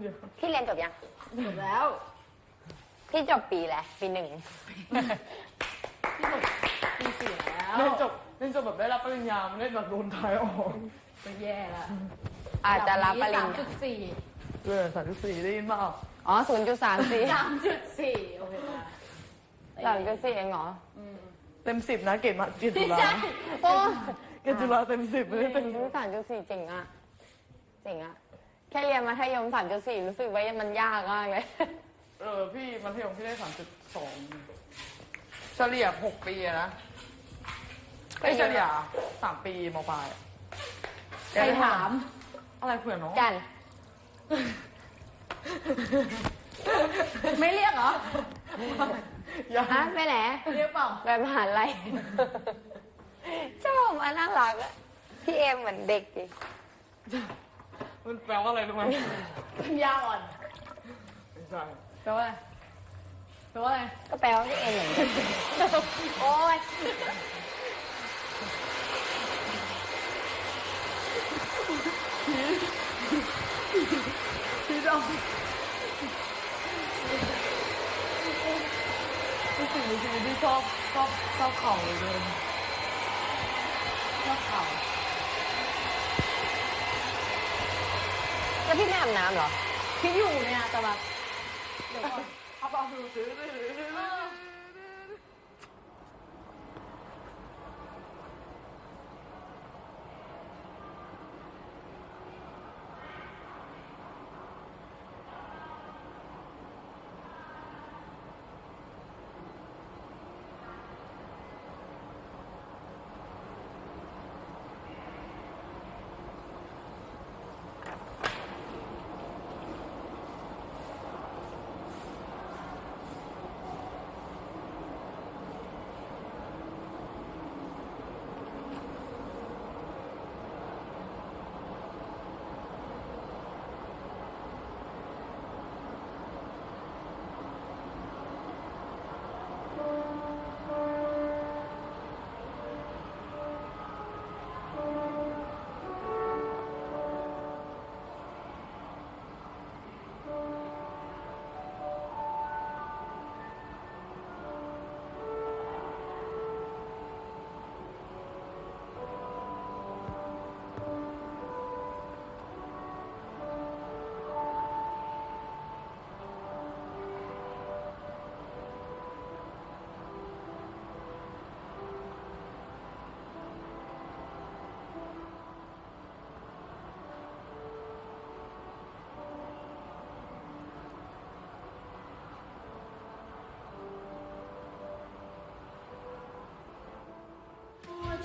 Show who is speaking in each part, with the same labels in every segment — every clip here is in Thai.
Speaker 1: เดี๋ยว
Speaker 2: พี่เรียนจบยัง
Speaker 3: จบแล้ว
Speaker 2: พี่จบปีแหละปีหนึ่ง
Speaker 3: พี่จบปีสี่แล้ว
Speaker 1: เรียนจบเรียนจบแบบได้รับปริญญาไม่ได้แบบโดนทายออก
Speaker 3: ก็แย่ละ
Speaker 2: อาจจะรับปริ
Speaker 3: สา
Speaker 2: ญ
Speaker 3: ม
Speaker 2: ญา
Speaker 3: จุดสี่
Speaker 1: เออสามจุดสี่ได้ยินเปล่า
Speaker 2: อ๋อศูนย์จุดสามสี่
Speaker 3: สามจุดสี่โอเคมา
Speaker 2: สามจุดสี่เองเหรอ
Speaker 3: อืม
Speaker 1: เต็มสิบนะเกรดมาเกรดจุ
Speaker 3: ไม่
Speaker 1: ฬา
Speaker 3: ใช่
Speaker 2: โอ้
Speaker 1: เกรดจุฬาเต็มสิบไม่ได้เต็ม
Speaker 2: ศูนย์สามจุดสี่เจ๋งอะเจ๋งอะ แค่เรียนมัธยมสามจุดสี่รู้สึกว่ามันยากมากเลย
Speaker 1: เออพี่มัธยมพี่ได้สามจุดสองเฉลี่ยหกปีอะนะไม่เฉลี่ยสามปีมปลายอะ
Speaker 3: ใครถาม
Speaker 1: อะไรเผื่อน้อง
Speaker 2: กัน
Speaker 3: ไม่เรียกเหรอ
Speaker 1: ยัง
Speaker 2: ฮะไปไหน
Speaker 3: เรียกเปล่า
Speaker 2: ไปมหาลัย ชอบมาน่ารักอะพี่เอมเหมือนเด็กดิ
Speaker 1: มันแปลว่าอะไรรู้ไหม
Speaker 3: ปัญญาอ่อน
Speaker 1: ไม่ใช่
Speaker 3: แปลว่าอะไรแปลว่าอะไร
Speaker 2: ก็แปลว่าพี่เอมเหมือนเด็กโอ้ย
Speaker 1: พี่ดองเป็นสิ่งในชีวิตที่ชอบชอบชอบเข่าเลยเดิน
Speaker 3: ชอบเข่า
Speaker 2: แล้วพี่ไม่อาบน้ำเหรอ
Speaker 3: พี่อยู่เนี่ยแต่แบบเดี๋ยวก่อน
Speaker 1: เอาเอาดูซื้อ
Speaker 4: ใจของเธอ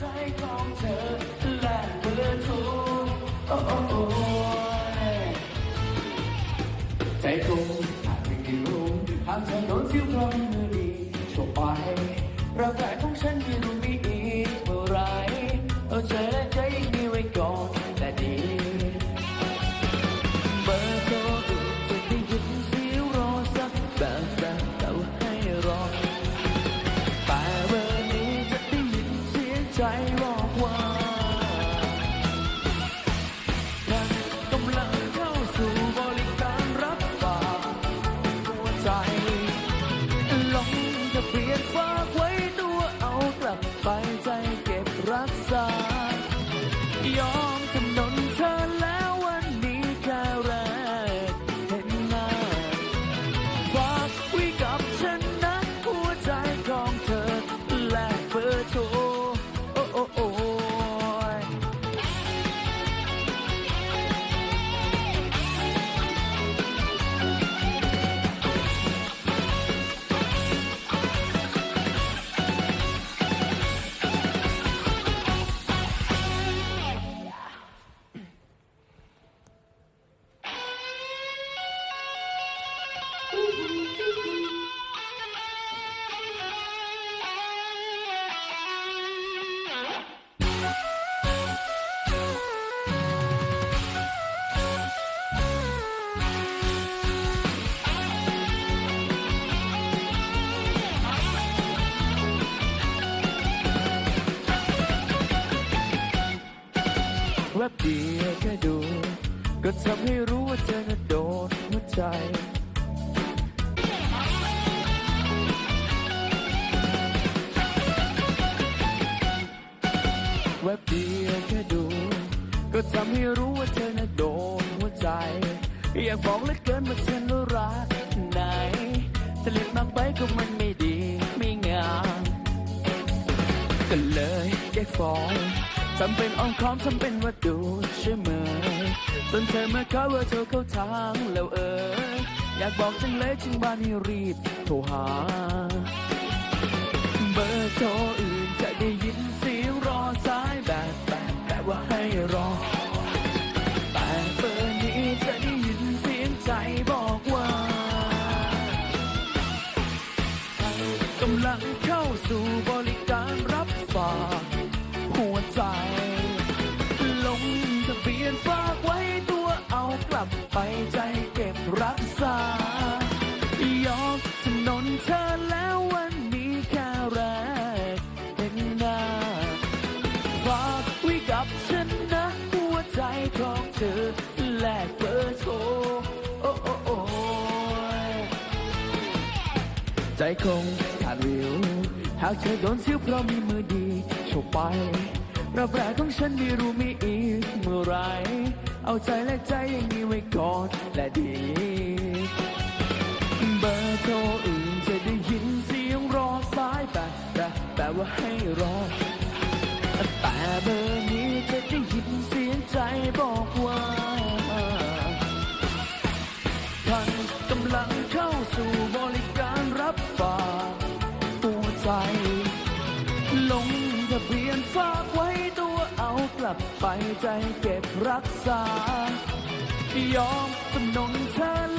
Speaker 4: และ ใจแวบเดียวแค่ดู ก็ทำให้รู้ว่าเธอน่ะโดนหัวใจ อยากบอกเหลือเกินว่าฉันน่ะรักไหนแต่เล่นมากไปก็มันไม่ดีไม่งามก็เลยได้ฟ้อง ทำเป็นอ้อมค้อมทำเป็นว่าดูใช่ไหมจนเธอมาเข้าว่าเธอเข้าทางแล้วเอออยากบอกจังเลยจึงบ้านให้รีบโทรหา เบอร์โทรอื่นจะได้ยิน ใจคงขาดวิว หากเธอโดนซิ้วเพราะมีมือดีโชว์ไปรับแรกของฉันไม่รู้มีอีกเมื่อไร เอาใจและใจอย่างนี้ไว้ก่อนและดี เบอร์โทรอื่นจะได้ยินเสียงรอสายแต่แต่แต่ว่าให้รอ แต่เบอร์นี้จะได้ยินเสียงใจบอกว่า ลับไปใจเก็บรักษายอมจำนนเธอ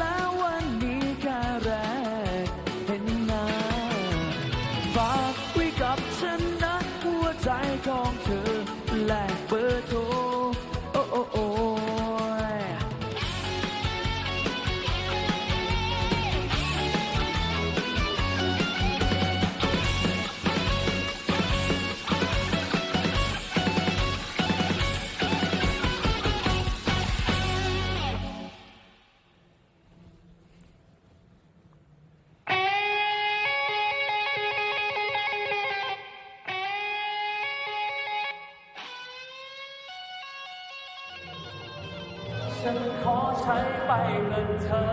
Speaker 4: ฉันขอใช้ไปกับเธอ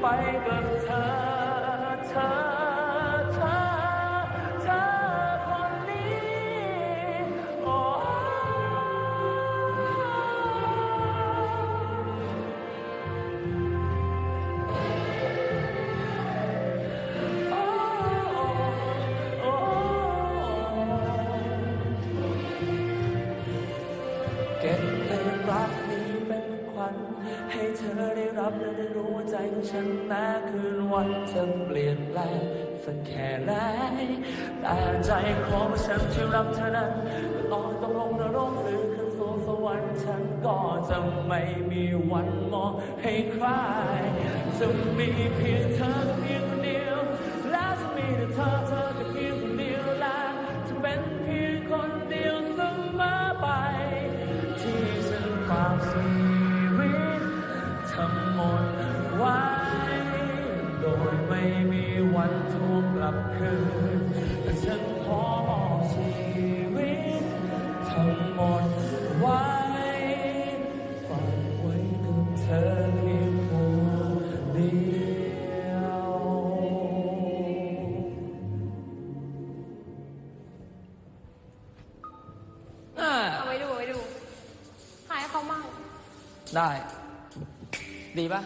Speaker 4: ไปกับเธอ ฉันแม้คืนวันจะเปลี่ยนแปลงสักแค่ไหนแต่ใจของฉันที่รักเธอนั้นต้อต้องลงนรกหรือขึ้นสู่สวรรค์ฉันก็จะไม่มีวันมองให้ใครจะมีเพียงเธอเพียงคนเดียว วันทวงกลับคืนแต่ฉันขอมอบชีวิตทั้งหมดไว้ฝากไว้กับเธอเพียงผู้เดียว
Speaker 3: เอาไว้ดูเอาไว้ดูหายเขามั่ง
Speaker 5: ได้ ดีปะ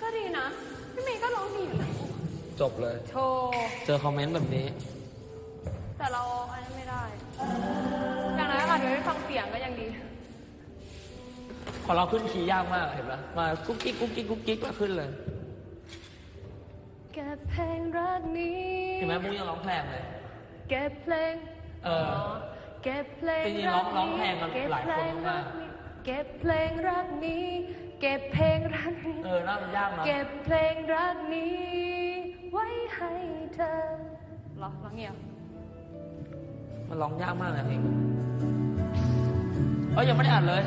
Speaker 3: ก็ดีนะ พี่เมย์ก็ร้องดีอยู่นะ
Speaker 5: จบเลย
Speaker 3: โชว์
Speaker 5: เจอคอมเมนต์แบบนี้
Speaker 3: แต่เราอันนั้นไม่ได้อย่างนั้นอาจจะได้ฟังเสียงก็ยังดี
Speaker 5: พอเราขึ้นคีย์ยากมากเห็นปะมากุ๊กกิ๊กกุ๊กกิ๊กกุ๊กกิ๊กก็ขึ้นเลย
Speaker 3: เก็บเพลงรักนี้
Speaker 5: เห็นไหมมุ้งยังร้องแพลงเลย
Speaker 3: เก็บเพลง
Speaker 5: เออ
Speaker 3: เก็บเพลง
Speaker 5: จริงๆร้องร้องเพลงกัน
Speaker 3: เก็บ
Speaker 5: หลายคนมาก
Speaker 3: เก็บเพลงรักนี้ เก็บเพลงรักนี้
Speaker 5: เออน่ามันยากนะ
Speaker 3: เก็บเพลงรักนี้ ไว้ให้เธอเหรอร้องเงี้ย
Speaker 5: มันร้องยากมากเลยเพลงเอ้ยยังไม่ได้อ่านเลย